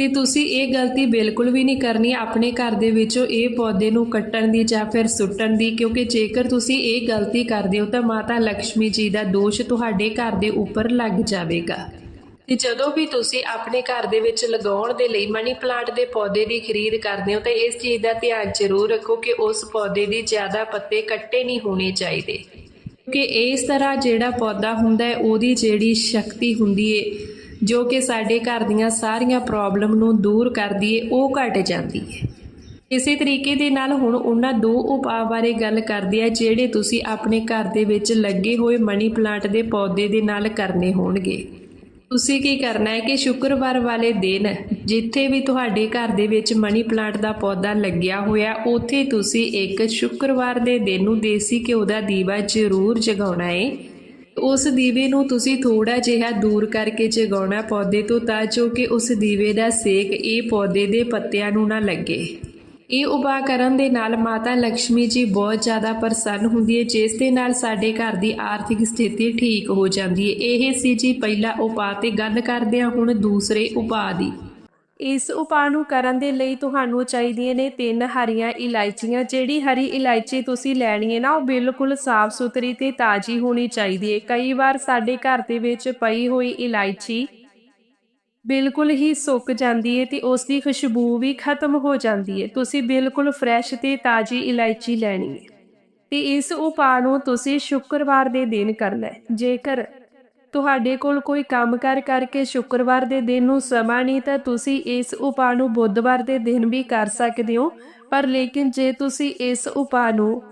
ਤੇ ਤੁਸੀਂ ਇਹ ਗਲਤੀ ਬਿਲਕੁਲ ਵੀ ਨਹੀਂ ਕਰਨੀ ਆਪਣੇ ਘਰ ਦੇ ਵਿੱਚੋਂ ਇਹ ਪੌਦੇ ਨੂੰ ਕੱਟਣ ਦੀ ਜਾਂ ਫਿਰ ਸੁੱਟਣ ਦੀ, ਕਿਉਂਕਿ ਜੇਕਰ ਤੁਸੀਂ ਇਹ ਗਲਤੀ ਕਰਦੇ ਹੋ ਤਾਂ ਮਾਤਾ ਲక్ష్ਮੀ ਜੀ ਦਾ ਦੋਸ਼ ਤੁਹਾਡੇ ਘਰ ਦੇ ਉੱਪਰ ਲੱਗ ਜਾਵੇਗਾ। ਤੇ ਜਦੋਂ ਵੀ ਤੁਸੀਂ ਆਪਣੇ ਘਰ ਦੇ ਵਿੱਚ ਲਗਾਉਣ ਦੇ ਲਈ ਮਨੀ ਪਲਾਂਟ ਦੇ ਪੌਦੇ ਦੀ ਖਰੀਦ ਕਰਦੇ ਹੋ ਤਾਂ ਇਸ ਚੀਜ਼ ਦਾ ਧਿਆਨ ਜ਼ਰੂਰ ਰੱਖੋ ਕਿ ਉਸ ਪੌਦੇ ਦੀ ਜ਼ਿਆਦਾ ਪੱਤੇ ਕੱਟੇ ਨਹੀਂ ਹੋਣੇ ਚਾਹੀਦੇ। ਕਿਉਂਕਿ ਇਸ ਤਰ੍ਹਾਂ ਜਿਹੜਾ ਪੌਦਾ ਹੁੰਦਾ ਹੈ, ਉਹਦੀ ਜਿਹੜੀ ਸ਼ਕਤੀ ਹੁੰਦੀ ਹੈ ਜੋ ਕਿ ਸਾਡੇ ਘਰ ਦੀਆਂ ਸਾਰੀਆਂ ਪ੍ਰੋਬਲਮ ਨੂੰ ਦੂਰ ਕਰਦੀ ਹੈ ਉਹ ਘਟ ਜਾਂਦੀ ਹੈ ਇਸੇ ਤਰੀਕੇ ਦੇ ਨਾਲ ਹੁਣ ਉਹਨਾਂ ਦੋ ਉਪਾਅ ਬਾਰੇ ਗੱਲ ਕਰਦੇ ਆ, ਜਿਹੜੇ ਤੁਸੀਂ ਆਪਣੇ ਘਰ ਦੇ ਵਿੱਚ ਲੱਗੇ ਹੋਏ ਮਨੀ ਪਲਾਂਟ ਦੇ ਪੌਦੇ ਦੇ ਨਾਲ ਕਰਨੇ ਹੋਣਗੇ। ਤੁਸੀਂ ਕੀ ਕਰਨਾ ਹੈ ਕਿ ਸ਼ੁੱਕਰਵਾਰ ਵਾਲੇ ਦਿਨ ਜਿੱਥੇ ਵੀ ਤੁਹਾਡੇ ਘਰ ਦੇ ਵਿੱਚ ਮਨੀ ਪਲਾਂਟ ਦਾ ਪੌਦਾ ਲੱਗਿਆ ਹੋਇਆ, ਉੱਥੇ ਤੁਸੀਂ ਇੱਕ ਸ਼ੁੱਕਰਵਾਰ ਦੇ ਦਿਨ ਨੂੰ ਦੇਸੀ ਘਿਓ ਦਾ ਦੀਵਾ ਜ਼ਰੂਰ ਜਗਾਉਣਾ ਹੈ ਉਸ ਦੀਵੇ ਨੂੰ ਤੁਸੀਂ ਥੋੜਾ ਜਿਹਾ ਦੂਰ ਕਰਕੇ ਜਗਾਉਣਾ ਪੌਦੇ ਤੋਂ ਤਾਂ ਜੋ ਕਿ ਉਸ ਦੀਵੇ ਦਾ ਸੇਕ ਇਹ ਪੌਦੇ ਦੇ ਪੱਤਿਆਂ ਨੂੰ ਨਾ ਲੱਗੇ। ਇਹ ਉਪਾਅ ਕਰਨ ਦੇ ਨਾਲ ਮਾਤਾ ਲక్ష్ਮੀ ਜੀ ਬਹੁਤ ਜ਼ਿਆਦਾ ਪ੍ਰਸੰਨ ਹੁੰਦੀ ਹੈ, ਜਿਸ ਦੇ ਨਾਲ ਸਾਡੇ ਘਰ ਦੀ ਆਰਥਿਕ ਸਥਿਤੀ ਠੀਕ ਹੋ ਜਾਂਦੀ ਹੈ। ਇਹ ਸੀ ਜੀ ਪਹਿਲਾ ਉਪਾਅ ਤੇ ਗੱਲ ਕਰਦੇ ਹਾਂ ਹੁਣ ਦੂਸਰੇ ਉਪਾਅ ਦੀ। ਇਸ ਉਪਾਅ ਨੂੰ ਕਰਨ ਦੇ ਲਈ ਤੁਹਾਨੂੰ ਚਾਹੀਦੀਆਂ ਨੇ ਤਿੰਨ ਹਰੀਆਂ ਇਲਾਇਚੀਆਂ। ਜਿਹੜੀ ਹਰੀ ਇਲਾਇਚੀ ਤੁਸੀਂ ਲੈਣੀ ਹੈ ਨਾ, ਉਹ ਬਿਲਕੁਲ ਸਾਫ਼ ਸੁਥਰੀ ਤੇ ਤਾਜ਼ੀ ਹੋਣੀ ਚਾਹੀਦੀ ਹੈ। ਕਈ ਵਾਰ ਸਾਡੇ ਘਰ ਦੇ ਵਿੱਚ ਪਈ ਹੋਈ ਇਲਾਇਚੀ ਬਿਲਕੁਲ ਹੀ ਸੁੱਕ ਜਾਂਦੀ ਹੈ ਤੇ ਉਸ ਦੀ ਖੁਸ਼ਬੂ ਵੀ ਖਤਮ ਹੋ ਜਾਂਦੀ ਹੈ। ਤੁਸੀਂ ਬਿਲਕੁਲ ਫਰੈਸ਼ ਤੇ ਤਾਜ਼ੀ ਇਲਾਇਚੀ ਲੈਣੀ ਹੈ ਤੇ ਇਸ ਉਪਾਅ ਨੂੰ ਤੁਸੀਂ ਸ਼ੁੱਕਰਵਾਰ ਦੇ ਦਿਨ ਕਰਨਾ ਹੈ। ਜੇਕਰ ਤੁਹਾਡੇ ਕੋਲ ਕੋਈ ਕੰਮ ਕਰ ਕਰਕੇ ਸ਼ੁੱਕਰਵਾਰ ਦੇ ਦਿਨ ਨੂੰ ਸਮਾਂ ਨਹੀਂ ਤਾਂ ਤੁਸੀਂ ਇਸ ਉਪਾਅ ਨੂੰ ਬੁੱਧਵਾਰ ਦੇ ਦਿਨ ਵੀ ਕਰ ਸਕਦੇ ਹੋ। ਪਰ ਲੇਕਿਨ ਜੇ ਤੁਸੀਂ ਇਸ ਉਪਾਅ ਨੂੰ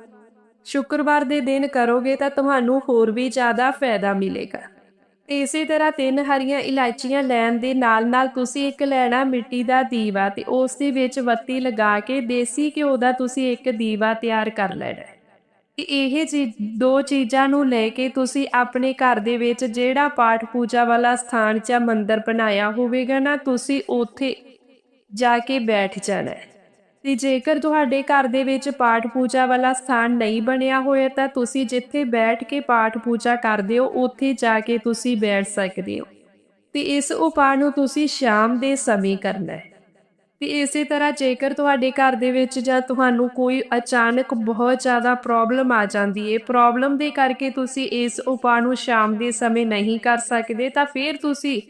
ਸ਼ੁੱਕਰਵਾਰ ਦੇ ਦਿਨ ਕਰੋਗੇ ਤਾਂ ਤੁਹਾਨੂੰ ਹੋਰ ਵੀ ਜ਼ਿਆਦਾ ਫਾਇਦਾ ਮਿਲੇਗਾ। ਇਸੇ ਤਰ੍ਹਾਂ ਤਿੰਨ ਹਰੀਆਂ ਇਲਾਇਚੀਆਂ ਲੈਣ ਦੇ ਨਾਲ-ਨਾਲ ਤੁਸੀਂ ਇੱਕ ਲੈਣਾ ਮਿੱਟੀ ਦਾ ਦੀਵਾ ਤੇ ਉਸ ਦੇ ਵਿੱਚ ਬੱਤੀ ਲਗਾ ਕੇ ਦੇਸੀ ਘਿਓ ਦਾ ਤੁਸੀਂ ਇੱਕ ਦੀਵਾ ਤਿਆਰ ਕਰ ਲੈਣਾ ਇਹ ਚੀਜ਼ ਦੋ ਚੀਜ਼ਾਂ ਨੂੰ ਲੈ ਕੇ ਤੁਸੀਂ ਆਪਣੇ ਘਰ ਦੇ ਵਿੱਚ ਜਿਹੜਾ ਪਾਠ ਪੂਜਾ ਵਾਲਾ ਸਥਾਨ ਜਾਂ ਮੰਦਿਰ ਬਣਾਇਆ ਹੋਵੇਗਾ ਨਾ, ਤੁਸੀਂ ਉੱਥੇ ਜਾ ਕੇ ਬੈਠ ਜਾਣਾ ਹੈ। ਤੇ ਜੇਕਰ ਤੁਹਾਡੇ ਘਰ ਦੇ ਵਿੱਚ ਪਾਠ ਪੂਜਾ ਵਾਲਾ ਸਥਾਨ ਨਹੀਂ ਬਣਿਆ ਹੋਇਆ, ਤਾਂ ਤੁਸੀਂ ਜਿੱਥੇ ਬੈਠ ਕੇ ਪਾਠ ਪੂਜਾ ਕਰਦੇ ਹੋ, ਉੱਥੇ ਜਾ ਕੇ ਤੁਸੀਂ ਬੈਠ ਸਕਦੇ ਹੋ। ਤੇ ਇਸ ਉਪਾਅ ਨੂੰ ਤੁਸੀਂ ਸ਼ਾਮ ਦੇ ਸਮੇਂ ਕਰਨਾ ਹੈ। ਤੇ ਇਸੇ ਤਰ੍ਹਾਂ ਜੇਕਰ ਤੁਹਾਡੇ ਘਰ ਦੇ ਵਿੱਚ ਜਾਂ ਤੁਹਾਨੂੰ ਕੋਈ ਅਚਾਨਕ ਬਹੁਤ ਜ਼ਿਆਦਾ ਪ੍ਰੋਬਲਮ ਆ ਜਾਂਦੀ ਹੈ ਪ੍ਰੋਬਲਮ ਦੇ ਕਰਕੇ ਤੁਸੀਂ ਇਸ ਉਪਾਅ ਨੂੰ ਸ਼ਾਮ ਦੇ ਸਮੇਂ ਨਹੀਂ ਕਰ ਸਕਦੇ, ਤਾਂ ਫਿਰ ਤੁਸੀਂ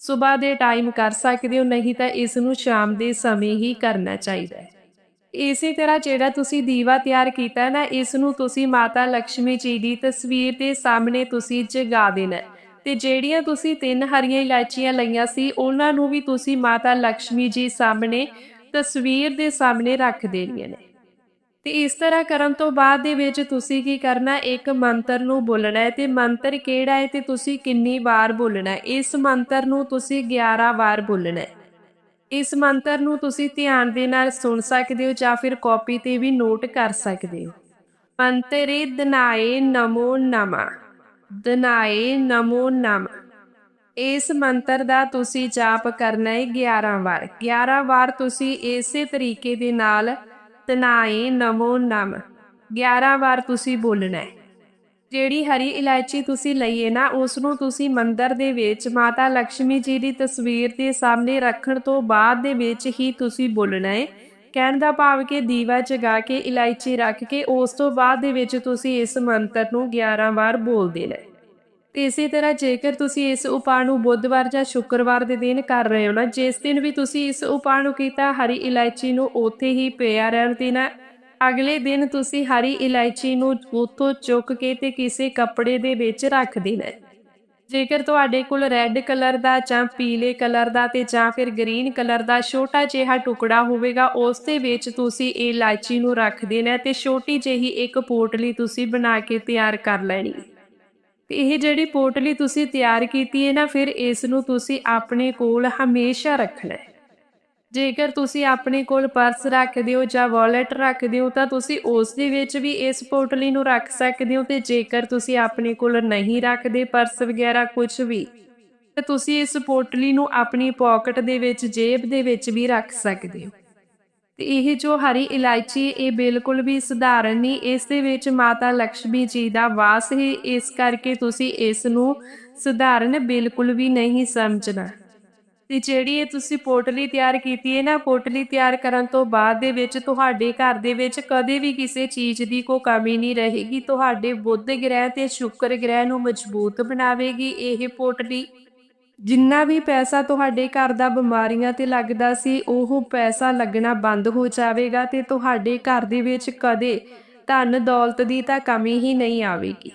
ਸਵੇਰ ਦੇ ਟਾਈਮ ਕਰ ਸਕਦੇ ਹੋ, ਨਹੀਂ ਤਾਂ ਇਸ ਨੂੰ ਸ਼ਾਮ ਦੇ ਸਮੇਂ ਹੀ ਕਰਨਾ ਚਾਹੀਦਾ ਹੈ। ਇਸੇ ਤਰ੍ਹਾਂ ਜਿਹੜਾ ਤੁਸੀਂ ਦੀਵਾ ਤਿਆਰ ਕੀਤਾ ਨਾ, ਇਸ ਨੂੰ ਤੁਸੀਂ ਮਾਤਾ ਲక్ష్ਮੀ ਜੀ ਦੀ ਤਸਵੀਰ ਦੇ ਸਾਹਮਣੇ ਤੁਸੀਂ ਜਗਾ ਦੇਣਾ ਤੇ ਜਿਹੜੀਆਂ ਤੁਸੀਂ ਤਿੰਨ ਹਰੀਆਂ ਇਲਾਇਚੀਆਂ ਲਈਆਂ ਸੀ, ਉਹਨਾਂ ਨੂੰ ਵੀ ਤੁਸੀਂ ਮਾਤਾ ਲక్ష్ਮੀ ਜੀ ਸਾਹਮਣੇ, ਤਸਵੀਰ ਦੇ ਸਾਹਮਣੇ ਰੱਖ ਦੇਣੀਆਂ ਨੇ। ਤੇ ਇਸ ਤਰ੍ਹਾਂ ਕਰਨ ਤੋਂ ਬਾਅਦ ਦੇ ਵਿੱਚ ਤੁਸੀਂ ਕੀ ਕਰਨਾ, ਇੱਕ ਮੰਤਰ ਨੂੰ ਬੋਲਣਾ ਹੈ ਤੇ ਮੰਤਰ ਕਿਹੜਾ ਹੈ ਤੇ ਤੁਸੀਂ ਕਿੰਨੀ ਵਾਰ ਬੋਲਣਾ ਹੈ? ਇਸ ਮੰਤਰ ਨੂੰ ਤੁਸੀਂ 11 ਵਾਰ ਬੋਲਣਾ ਹੈ। ਇਸ ਮੰਤਰ ਨੂੰ ਤੁਸੀਂ ਧਿਆਨ ਦੇ ਨਾਲ ਸੁਣ ਸਕਦੇ ਹੋ ਜਾਂ ਫਿਰ ਕਾਪੀ ਤੇ ਵੀ ਨੋਟ ਕਰ ਸਕਦੇ ਹੋ। ਮੰਤਰੇ ਦਨਾਏ ਨਮੋ ਨਮਾ। ਦਨਾਏ ਨਮੋ ਨਮਾ। ਇਸ ਮੰਤਰ ਦਾ ਤੁਸੀਂ ਜਾਪ ਕਰਨਾ ਹੈ 11 ਵਾਰ। 11 ਵਾਰ ਤੁਸੀਂ ਇਸੇ ਤਰੀਕੇ ਦੇ ਨਾਲ ਤਨਾਏ ਨਮੋ ਨਮ। 11 ਵਾਰ ਤੁਸੀਂ ਬੋਲਣਾ ਹੈ ਜਿਹੜੀ ਹਰੀ ਇਲਾਇਚੀ ਤੁਸੀਂ ਲਈਏ ਨਾ ਉਸ ਨੂੰ ਤੁਸੀਂ ਮੰਦਰ ਦੇ ਵਿੱਚ ਮਾਤਾ ਲక్ష్ਮੀ ਜੀ ਦੀ ਤਸਵੀਰ ਦੇ ਸਾਹਮਣੇ ਰੱਖਣ ਤੋਂ ਬਾਅਦ ਦੇ ਵਿੱਚ ਹੀ ਤੁਸੀਂ ਬੋਲਣਾ ਹੈ ਕਹਿਣ ਦਾ ਭਾਵ ਕਿ ਦੀਵਾ ਜਗਾ ਕੇ, ਇਲਾਇਚੀ ਰੱਖ ਕੇ, ਉਸ ਤੋਂ ਬਾਅਦ ਦੇ ਵਿੱਚ ਤੁਸੀਂ ਇਸ ਮੰਤਰ ਨੂੰ 11 ਵਾਰ ਬੋਲਦੇ ਨੇ। ਤੇ ਇਸੇ ਤਰ੍ਹਾਂ ਜੇਕਰ ਤੁਸੀਂ ਇਸ ਉਪਾਅ ਨੂੰ ਬੁੱਧਵਾਰ ਜਾਂ ਸ਼ੁੱਕਰਵਾਰ ਦੇ ਦਿਨ ਕਰ ਰਹੇ ਹੋ ਨਾ, ਜਿਸ ਦਿਨ ਵੀ ਤੁਸੀਂ ਇਸ ਉਪਾਅ ਨੂੰ ਕੀਤਾ, ਹਰੀ ਇਲਾਇਚੀ ਨੂੰ ਉੱਥੇ ਹੀ ਪਿਆ ਰਹਿਣ ਦੇਣਾ। ਅਗਲੇ ਦਿਨ ਤੁਸੀਂ ਹਰੀ ਇਲਾਇਚੀ ਨੂੰ ਉੱਥੋਂ ਚੁੱਕ ਕੇ ਤੇ ਕਿਸੇ ਕੱਪੜੇ ਦੇ ਵਿੱਚ ਰੱਖ ਦੇਣਾ। ਜੇਕਰ ਤੁਹਾਡੇ ਕੋਲ ਰੈੱਡ ਕਲਰ ਦਾ ਜਾਂ ਪੀਲੇ ਕਲਰ ਦਾ ਤੇ ਜਾਂ ਫਿਰ ਗ੍ਰੀਨ ਕਲਰ ਦਾ ਛੋਟਾ ਜਿਹਾ ਟੁਕੜਾ ਹੋਵੇਗਾ, ਉਸ ਦੇ ਵਿੱਚ ਤੁਸੀਂ ਇਹ ਇਲਾਇਚੀ ਨੂੰ ਰੱਖ ਦੇਣਾ ਹੈ ਤੇ ਛੋਟੀ ਜਿਹੀ ਇੱਕ ਪੋਟਲੀ ਤੁਸੀਂ ਬਣਾ ਕੇ ਤਿਆਰ ਕਰ ਲੈਣੀ ਹੈ। ਤੇ ਇਹ ਜਿਹੜੀ ਪੋਟਲੀ ਤੁਸੀਂ ਤਿਆਰ ਕੀਤੀ ਹੈ ਨਾ, ਫਿਰ ਇਸ ਨੂੰ ਤੁਸੀਂ ਆਪਣੇ ਕੋਲ ਹਮੇਸ਼ਾ ਰੱਖਣਾ ਹੈ ਜੇਕਰ ਤੁਸੀਂ ਆਪਣੇ ਕੋਲ ਪਰਸ ਰੱਖਦੇ ਹੋ ਜਾਂ ਵਾਲਟ ਰੱਖਦੇ ਹੋ ਤਾਂ ਤੁਸੀਂ ਉਸ ਦੇ ਵਿੱਚ ਵੀ ਇਸ ਪੋਟਲੀ ਨੂੰ ਰੱਖ ਸਕਦੇ ਹੋ। ਤੇ ਜੇਕਰ ਤੁਸੀਂ ਆਪਣੇ ਕੋਲ ਨਹੀਂ ਰੱਖਦੇ ਪਰਸ ਵਗੈਰਾ ਕੁਝ ਵੀ, ਤਾਂ ਤੁਸੀਂ ਇਸ ਪੋਟਲੀ ਨੂੰ ਆਪਣੀ ਪਾਕਟ ਦੇ ਵਿੱਚ, ਜੇਬ ਦੇ ਵਿੱਚ ਵੀ ਰੱਖ ਸਕਦੇ ਹੋ। ਤੇ ਇਹ ਜੋ ਹਰੀ ਇਲਾਇਚੀ ਇਹ ਬਿਲਕੁਲ ਵੀ ਸਧਾਰਨ ਨਹੀਂ, ਇਸ ਦੇ ਵਿੱਚ ਮਾਤਾ ਲక్ష్ਮੀ ਜੀ ਦਾ ਵਾਸ ਹੈ। ਇਸ ਕਰਕੇ ਤੁਸੀਂ ਇਸ ਨੂੰ ਸਧਾਰਨ ਬਿਲਕੁਲ ਵੀ ਨਹੀਂ ਸਮਝਣਾ। ਤੇ ਜਿਹੜੀ ਇਹ ਤੁਸੀਂ ਪੋਟਲੀ ਤਿਆਰ ਕੀਤੀ ਹੈ ਨਾ, ਪੋਟਲੀ ਤਿਆਰ ਕਰਨ ਤੋਂ ਬਾਅਦ ਦੇ ਵਿੱਚ ਤੁਹਾਡੇ ਘਰ ਦੇ ਵਿੱਚ ਕਦੇ ਵੀ ਕਿਸੇ ਚੀਜ਼ ਦੀ ਕੋਈ ਕਮੀ ਨਹੀਂ ਰਹੇਗੀ। ਤੁਹਾਡੇ ਬੁੱਧ ਗ੍ਰਹਿ ਤੇ ਸ਼ੁਕਰ ਗ੍ਰਹਿ ਨੂੰ ਮਜ਼ਬੂਤ ਬਣਾਵੇਗੀ ਇਹ ਪੋਟਲੀ। ਜਿੰਨਾ ਵੀ ਪੈਸਾ ਤੁਹਾਡੇ ਘਰ ਦਾ ਬਿਮਾਰੀਆਂ ਤੇ ਲੱਗਦਾ ਸੀ, ਉਹ ਪੈਸਾ ਲੱਗਣਾ ਬੰਦ ਹੋ ਜਾਵੇਗਾ ਤੇ ਤੁਹਾਡੇ ਘਰ ਦੇ ਵਿੱਚ ਕਦੇ ਧਨ ਦੌਲਤ ਦੀ ਤਾਂ ਕਮੀ ਹੀ ਨਹੀਂ ਆਵੇਗੀ।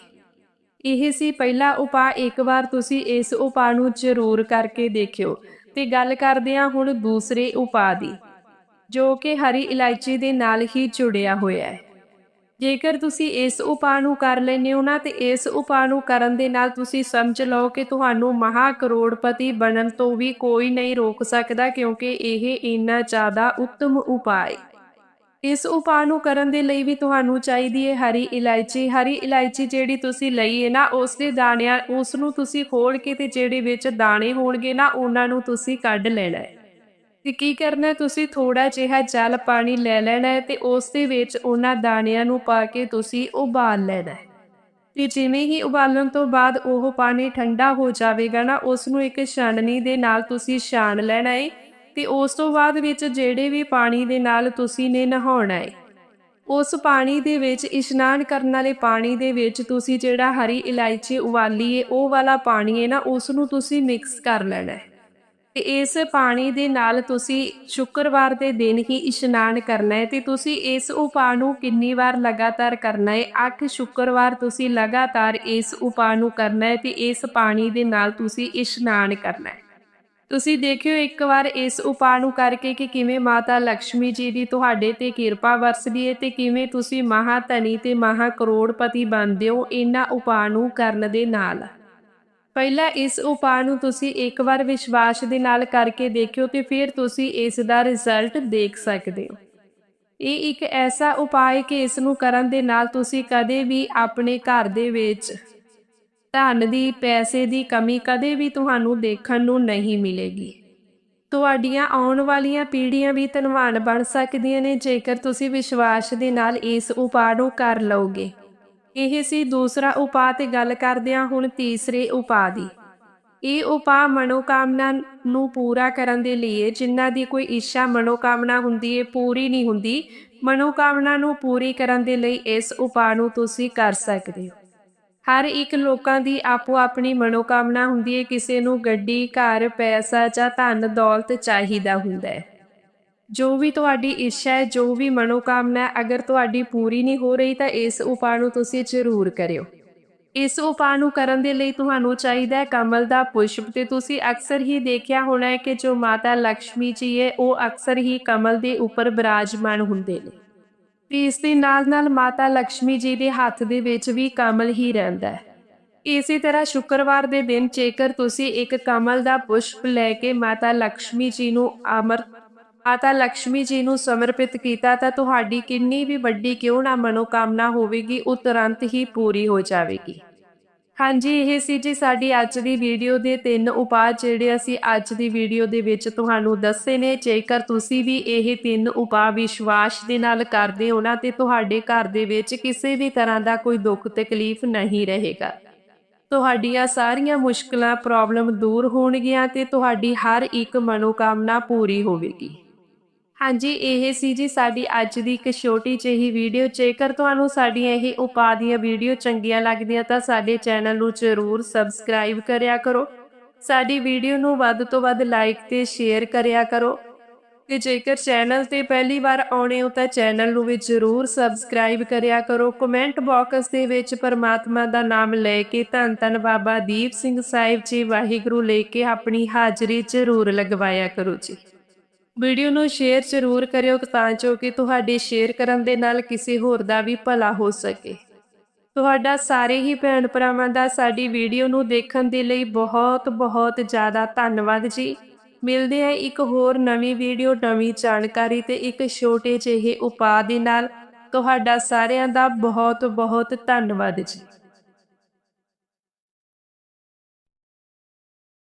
ਇਹ ਸੀ ਪਹਿਲਾ ਉਪਾਅ, ਇੱਕ ਵਾਰ ਤੁਸੀਂ ਇਸ ਉਪਾਅ ਨੂੰ ਜ਼ਰੂਰ ਕਰਕੇ ਦੇਖਿਓ। ਤੇ ਗੱਲ ਕਰਦੇ ਹਾਂ ਹੁਣ ਦੂਸਰੇ ਉਪਾਅ ਦੀ, ਜੋ ਕਿ ਹਰੀ ਇਲਾਇਚੀ ਦੇ ਨਾਲ ਹੀ ਜੁੜਿਆ ਹੋਇਆ ਹੈ। ਜੇਕਰ ਤੁਸੀਂ ਇਸ ਉਪਾਅ ਨੂੰ ਕਰ ਲੈਂਦੇ ਹੋ ਨਾ, ਤੇ ਇਸ ਉਪਾਅ ਨੂੰ ਕਰਨ ਦੇ ਨਾਲ ਤੁਸੀਂ ਸਮਝ ਲਓ ਕਿ ਤੁਹਾਨੂੰ ਮਹਾ ਕਰੋੜਪਤੀ ਬਣਨ ਤੋਂ ਵੀ ਕੋਈ ਨਹੀਂ ਰੋਕ ਸਕਦਾ, ਕਿਉਂਕਿ ਇਹ ਇੰਨਾ ਜ਼ਿਆਦਾ ਉੱਤਮ ਉਪਾਅ ਹੈ। ਇਸ ਉਪਾਅ ਨੂੰ ਕਰਨ ਦੇ ਲਈ ਵੀ ਤੁਹਾਨੂੰ ਚਾਹੀਦੀ ਹੈ ਹਰੀ ਇਲਾਇਚੀ। ਹਰੀ ਇਲਾਇਚੀ ਜਿਹੜੀ ਤੁਸੀਂ ਲਈ ਹੈ ਨਾ ਉਸ ਦੇ ਦਾਣਿਆਂ ਉਸ ਨੂੰ ਤੁਸੀਂ ਖੋਲ ਕੇ ਤੇ ਜਿਹੜੇ ਵਿੱਚ ਦਾਣੇ ਹੋਣਗੇ ਨਾ, ਉਹਨਾਂ ਨੂੰ ਤੁਸੀਂ ਕੱਢ ਲੈਣਾ ਹੈ। ਤੇ ਕੀ ਕਰਨਾ ਤੁਸੀਂ ਥੋੜਾ ਜਿਹਾ ਜਲ ਪਾਣੀ ਲੈ ਲੈਣਾ ਹੈ ਤੇ ਉਸ ਦੇ ਵਿੱਚ ਉਹਨਾਂ ਦਾਣਿਆਂ ਨੂੰ ਪਾ ਕੇ ਤੁਸੀਂ ਉਬਾਲ ਲੈਣਾ ਹੈ। ਤੇ ਜਿਵੇਂ ਹੀ ਉਬਾਲਣ ਤੋਂ ਬਾਅਦ ਉਹ ਪਾਣੀ ਠੰਡਾ ਹੋ ਜਾਵੇਗਾ ਨਾ ਉਸ ਨੂੰ ਇੱਕ ਛਾਨਣੀ ਦੇ ਨਾਲ ਤੁਸੀਂ ਛਾਣ ਲੈਣਾ ਹੈ। ਤੇ ਉਸ ਤੋਂ ਬਾਅਦ ਵਿੱਚ ਜਿਹੜੇ ਵੀ ਪਾਣੀ ਦੇ ਨਾਲ ਤੁਸੀਂ ਨੇ ਨਹਾਉਣਾ ਹੈ, ਉਸ ਪਾਣੀ ਦੇ ਵਿੱਚ ਇਸ਼ਨਾਨ ਕਰਨ ਵਾਲੇ ਪਾਣੀ ਦੇ ਵਿੱਚ ਤੁਸੀਂ ਜਿਹੜਾ ਹਰੀ ਇਲਾਇਚੀ ਉਬਾਲੀ ਹੈ, ਉਹ ਵਾਲਾ ਪਾਣੀ ਹੈ ਨਾ ਉਸ ਨੂੰ ਤੁਸੀਂ ਮਿਕਸ ਕਰ ਲੈਣਾ ਹੈ। ਤੇ ਇਸ ਪਾਣੀ ਦੇ ਨਾਲ ਤੁਸੀਂ ਸ਼ੁੱਕਰਵਾਰ ਦੇ ਦਿਨ ਹੀ ਇਸ਼ਨਾਨ ਕਰਨਾ ਹੈ ਤੇ ਤੁਸੀਂ ਇਸ ਉਪਾਅ ਨੂੰ ਕਿੰਨੀ ਵਾਰ ਲਗਾਤਾਰ ਕਰਨਾ ਹੈ? 8 ਸ਼ੁੱਕਰਵਾਰ ਤੁਸੀਂ ਲਗਾਤਾਰ ਇਸ ਉਪਾਅ ਨੂੰ ਕਰਨਾ ਹੈ ਤੇ ਇਸ ਪਾਣੀ ਦੇ ਨਾਲ ਤੁਸੀਂ ਇਸ਼ਨਾਨ ਕਰਨਾ ਹੈ। ਤੁਸੀਂ ਦੇਖਿਓ ਇੱਕ ਵਾਰ ਇਸ ਉਪਾਅ ਨੂੰ ਕਰਕੇ ਕਿ ਕਿਵੇਂ ਮਾਤਾ ਲక్ష్ਮੀ ਜੀ ਦੀ ਤੁਹਾਡੇ ਤੇ ਕਿਰਪਾ ਵਰਸਦੀ ਹੈ ਤੇ ਕਿਵੇਂ ਤੁਸੀਂ ਮਹਾ ਧਨੀ ਤੇ ਮਹਾ ਕਰੋੜਪਤੀ ਬਣਦੇ ਹੋ ਇਹਨਾਂ ਉਪਾਅ ਨੂੰ ਕਰਨ ਦੇ ਨਾਲ। ਪਹਿਲਾਂ ਇਸ ਉਪਾਅ ਨੂੰ ਤੁਸੀਂ ਇੱਕ ਵਾਰ ਵਿਸ਼ਵਾਸ ਦੇ ਨਾਲ ਕਰਕੇ ਦੇਖਿਓ ਤੇ ਫਿਰ ਤੁਸੀਂ ਇਸ ਦਾ ਰਿਜ਼ਲਟ ਦੇਖ ਸਕਦੇ ਹੋ। ਇਹ ਇੱਕ ਐਸਾ ਉਪਾਅ ਹੈ ਕਿ ਇਸ ਨੂੰ ਕਰਨ ਦੇ ਨਾਲ ਤੁਸੀਂ ਕਦੇ ਵੀ ਆਪਣੇ ਘਰ ਦੇ ਵਿੱਚ ਧਨ ਦੀ, ਪੈਸੇ ਦੀ ਕਮੀ ਕਦੇ ਵੀ ਤੁਹਾਨੂੰ ਦੇਖਣ ਨੂੰ ਨਹੀਂ ਮਿਲੇਗੀ। ਤੁਹਾਡੀਆਂ ਆਉਣ ਵਾਲੀਆਂ ਪੀੜ੍ਹੀਆਂ ਵੀ ਧਨਵਾਨ ਬਣ ਸਕਦੀਆਂ ਨੇ ਜੇਕਰ ਤੁਸੀਂ ਵਿਸ਼ਵਾਸ ਦੇ ਨਾਲ ਇਸ ਉਪਾਅ ਨੂੰ ਕਰ ਲਓਗੇ। ਇਹ ਸੀ ਦੂਸਰਾ ਉਪਾਅ ਤੇ ਗੱਲ ਕਰਦੇ ਹਾਂ ਹੁਣ ਤੀਸਰੇ ਉਪਾਅ ਦੀ। ਇਹ ਉਪਾਅ ਮਨੋਕਾਮਨਾ ਨੂੰ ਪੂਰਾ ਕਰਨ ਦੇ ਲਈ ਹੈ ਜਿਨ੍ਹਾਂ ਦੀ ਕੋਈ ਇੱਛਾ ਮਨੋਕਾਮਨਾ ਹੁੰਦੀ ਹੈ ਪੂਰੀ ਨਹੀਂ ਹੁੰਦੀ। ਮਨੋਕਾਮਨਾ ਨੂੰ ਪੂਰੀ ਕਰਨ ਦੇ ਲਈ ਇਸ ਉਪਾਅ ਨੂੰ ਤੁਸੀਂ ਕਰ ਸਕਦੇ ਹੋ। ਹਰ ਇੱਕ ਲੋਕਾਂ ਦੀ ਆਪੋ ਆਪਣੀ ਮਨੋਕਾਮਨਾ ਹੁੰਦੀ ਹੈ ਕਿਸੇ ਨੂੰ ਗੱਡੀ, ਘਰ, ਪੈਸਾ ਜਾਂ ਧਨ ਦੌਲਤ ਚਾਹੀਦਾ ਹੁੰਦਾ ਹੈ ਜੋ ਵੀ ਤੁਹਾਡੀ ਇੱਛਾ ਹੈ ਜੋ ਵੀ ਮਨੋਕਾਮਨਾ ਅਗਰ ਤੁਹਾਡੀ ਪੂਰੀ ਨਹੀਂ ਹੋ ਰਹੀ ਤਾਂ ਇਸ ਉਪਾਅ ਨੂੰ ਤੁਸੀਂ ਜ਼ਰੂਰ ਕਰਿਓ। ਇਸ ਉਪਾਅ ਨੂੰ ਕਰਨ ਦੇ ਲਈ ਤੁਹਾਨੂੰ ਚਾਹੀਦਾ ਹੈ ਕਮਲ ਦਾ ਪੁਸ਼ਪ ਤੇ ਤੁਸੀਂ ਅਕਸਰ ਹੀ ਦੇਖਿਆ ਹੋਣਾ ਹੈ ਕਿ ਜੋ ਮਾਤਾ ਲక్ష్ਮੀ ਜੀ ਹੈ ਉਹ ਅਕਸਰ ਹੀ ਕਮਲ ਦੇ ਉੱਪਰ ਬਿਰਾਜਮਾਨ ਹੁੰਦੇ ਨੇ। ਤੇ ਇਸ ਦੇ ਨਾਲ ਨਾਲ ਮਾਤਾ ਲక్ష్ਮੀ ਜੀ ਦੇ ਹੱਥ ਦੇ ਵਿੱਚ ਵੀ ਕਮਲ ਹੀ ਰਹਿੰਦਾ ਹੈ। ਇਸੇ ਤਰ੍ਹਾਂ ਸ਼ੁੱਕਰਵਾਰ ਦੇ ਦਿਨ ਜੇਕਰ ਤੁਸੀਂ ਇੱਕ ਕਮਲ ਦਾ ਪੁਸ਼ਪ ਲੈ ਕੇ ਮਾਤਾ ਲక్ష్ਮੀ ਜੀ ਨੂੰ ਅਮਰ, ਮਾਤਾ ਲక్ష్ਮੀ ਜੀ ਨੂੰ ਸਮਰਪਿਤ ਕੀਤਾ ਤਾਂ ਤੁਹਾਡੀ ਕਿੰਨੀ ਵੀ ਵੱਡੀ ਕਿਉਂ ਨਾ ਮਨੋਕਾਮਨਾ ਹੋਵੇਗੀ, ਉਹ ਤੁਰੰਤ ਹੀ ਪੂਰੀ ਹੋ ਜਾਵੇਗੀ। ਹਾਂਜੀ, ਇਹ ਸੀ ਜੀ ਸਾਡੀ ਅੱਜ ਦੀ ਵੀਡੀਓ ਦੇ ਤਿੰਨ ਉਪਾਅ ਜਿਹੜੇ ਅਸੀਂ ਅੱਜ ਦੀ ਵੀਡੀਓ ਦੇ ਵਿੱਚ ਤੁਹਾਨੂੰ ਦੱਸੇ ਨੇ। ਜੇਕਰ ਤੁਸੀਂ ਵੀ ਇਹ ਤਿੰਨ ਉਪਾਅ ਵਿਸ਼ਵਾਸ ਦੇ ਨਾਲ ਕਰਦੇ ਹੋ ਨਾ, ਤੇ ਤੁਹਾਡੇ ਘਰ ਦੇ ਵਿੱਚ ਕਿਸੇ ਵੀ ਤਰ੍ਹਾਂ ਦਾ ਕੋਈ ਦੁੱਖ ਤਕਲੀਫ ਨਹੀਂ ਰਹੇਗਾ। ਤੁਹਾਡੀਆਂ ਸਾਰੀਆਂ ਮੁਸ਼ਕਲਾਂ, ਪ੍ਰੋਬਲਮ ਦੂਰ ਹੋਣਗੀਆਂ ਤੇ ਤੁਹਾਡੀ ਹਰ ਇੱਕ ਮਨੋਕਾਮਨਾ ਪੂਰੀ ਹੋਵੇਗੀ। ਹਾਂਜੀ, ਇਹ ਸੀ ਜੀ ਸਾਡੀ ਅੱਜ ਦੀ ਇੱਕ ਛੋਟੀ ਜਿਹੀ ਵੀਡੀਓ। ਜੇਕਰ ਤੁਹਾਨੂੰ ਸਾਡੀਆਂ ਇਹ ਉਪਾਅ ਦੀਆਂ ਵੀਡੀਓ ਚੰਗੀਆਂ ਲੱਗਦੀਆਂ ਤਾਂ ਸਾਡੇ ਚੈਨਲ ਨੂੰ ਜ਼ਰੂਰ ਸਬਸਕ੍ਰਾਈਬ ਕਰਿਆ ਕਰੋ। ਸਾਡੀ ਵੀਡੀਓ ਨੂੰ ਵੱਧ ਤੋਂ ਵੱਧ ਲਾਈਕ ਤੇ ਸ਼ੇਅਰ ਕਰਿਆ ਕਰੋ। ਤੇ ਜੇਕਰ ਚੈਨਲ ਤੇ ਪਹਿਲੀ ਵਾਰ ਆਉਣੇ ਹੋ ਤਾਂ ਚੈਨਲ ਨੂੰ ਵੀ ਜ਼ਰੂਰ ਸਬਸਕ੍ਰਾਈਬ ਕਰਿਆ ਕਰੋ। ਕਮੈਂਟ ਬਾਕਸ ਦੇ ਵਿੱਚ ਪਰਮਾਤਮਾ ਦਾ ਨਾਮ ਲੈ ਕੇ ਧੰਨ ਧੰਨ ਬਾਬਾ ਦੀਪ ਸਿੰਘ ਸਾਹਿਬ ਜੀ ਵਾਹਿਗੁਰੂ ਲੈ ਕੇ ਆਪਣੀ ਹਾਜ਼ਰੀ ਜ਼ਰੂਰ ਲਗਵਾਇਆ ਕਰੋ ਜੀ। ਵੀਡੀਓ ਨੂੰ ਸ਼ੇਅਰ ਜ਼ਰੂਰ ਕਰਿਓ ਤਾਂ ਜੋ ਕਿ ਤੁਹਾਡੇ ਸ਼ੇਅਰ ਕਰਨ ਦੇ ਨਾਲ ਕਿਸੇ ਹੋਰ ਦਾ ਵੀ ਭਲਾ ਹੋ ਸਕੇ। ਤੁਹਾਡਾ ਸਾਰੇ ਹੀ ਭੈਣ ਭਰਾਵਾਂ ਦਾ ਸਾਡੀ ਵੀਡੀਓ ਨੂੰ ਦੇਖਣ ਦੇ ਲਈ ਬਹੁਤ ਬਹੁਤ ਜ਼ਿਆਦਾ ਧੰਨਵਾਦ ਜੀ। ਮਿਲਦੇ ਹਾਂ ਇੱਕ ਹੋਰ ਨਵੀਂ ਵੀਡੀਓ, ਨਵੀਂ ਜਾਣਕਾਰੀ ਤੇ ਇੱਕ ਛੋਟੇ ਜਿਹੇ ਉਪਾਅ ਦੇ ਨਾਲ। ਤੁਹਾਡਾ ਸਾਰਿਆਂ ਦਾ ਬਹੁਤ ਬਹੁਤ ਧੰਨਵਾਦ ਜੀ।